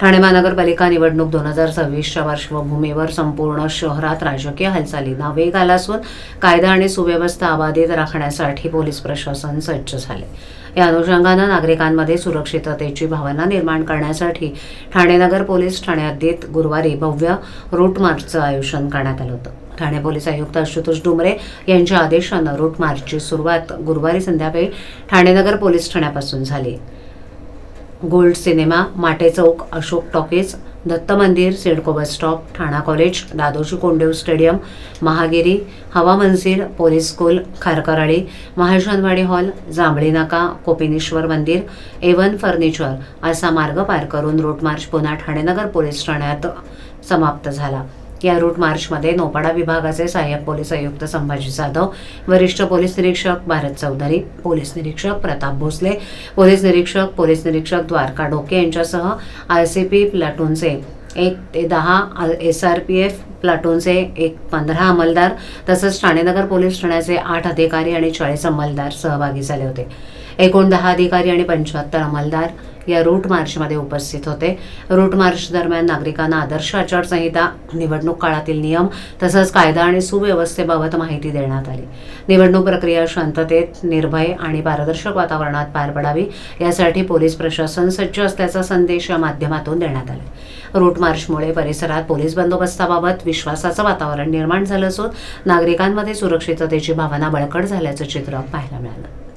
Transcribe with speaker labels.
Speaker 1: ठाणे महानगरपालिका निवडणूक दोन हजार सव्वीसच्या पार्श्वभूमीवर संपूर्ण शहरात राजकीय हालचालींना वेग आला असून कायदा आणि सुव्यवस्था अबाधित राखण्यासाठी पोलीस प्रशासन सज्ज झाले. या अनुषंगानं नागरिकांमध्ये सुरक्षिततेची भावना निर्माण करण्यासाठी ठाणे नगर पोलीस ठाणे हद्दीत गुरुवारी भव्य रूट मार्चचं आयोजन करण्यात आलं होतं. ठाणे पोलीस आयुक्त आशुतोष डुमरे यांच्या आदेशानं रूट मार्चची सुरुवात गुरुवारी संध्याकाळी ठाणे नगर पोलीस ठाण्यापासून झाली. गोल्ड सिनेमा माटे चौक Ashok talkies Datta Mandir CIDCO bus stop Thana college Dadoji Kondev stadium Mahagiri हवा मनसीर police school Kharkarali Mahajanwadi hall Jambhali Naka Kopineshwar मंदिर एवन फर्निचर असा मार्ग पार करून रूट मार्च पुन्हा ठाणेनगर पोलीस ठाण्यात समाप्त झाला. या रूट मार्चमध्ये नौपाडा विभागाचे सहाय्यक पोलीस आयुक्त संभाजी जाधव वरिष्ठ पोलीस निरीक्षक भारत चौधरी पोलीस निरीक्षक प्रताप भोसले पोलीस निरीक्षक पोलीस निरीक्षक द्वारका डोके यांच्यासह आय सी पी प्लाटूनचे एक ते दहा एस आर पी एफ प्लाटूनचे एक पंधरा अंमलदार तसंच ठाणेनगर पोलीस ठाण्याचे आठ अधिकारी आणि चाळीस अंमलदार सहभागी झाले होते. एकूण दहा अधिकारी आणि पंच्याहत्तर अंमलदार या रूट मार्चमध्ये उपस्थित होते. रूट मार्च दरम्यान नागरिकांना आदर्श आचारसंहिता निवडणूक काळातील नियम तसंच कायदा आणि सुव्यवस्थेबाबत माहिती देण्यात आली. निवडणूक प्रक्रिया शांततेत निर्भय आणि पारदर्शक वातावरणात पार पडावी यासाठी पोलीस प्रशासन सज्ज असल्याचा संदेश या माध्यमातून देण्यात आला. रूट मार्चमुळे परिसरात पोलीस बंदोबस्ताबाबत विश्वासाचं वातावरण निर्माण झालं असून नागरिकांमध्ये सुरक्षिततेची भावना बळकट झाल्याचं चित्र पाहायला मिळालं.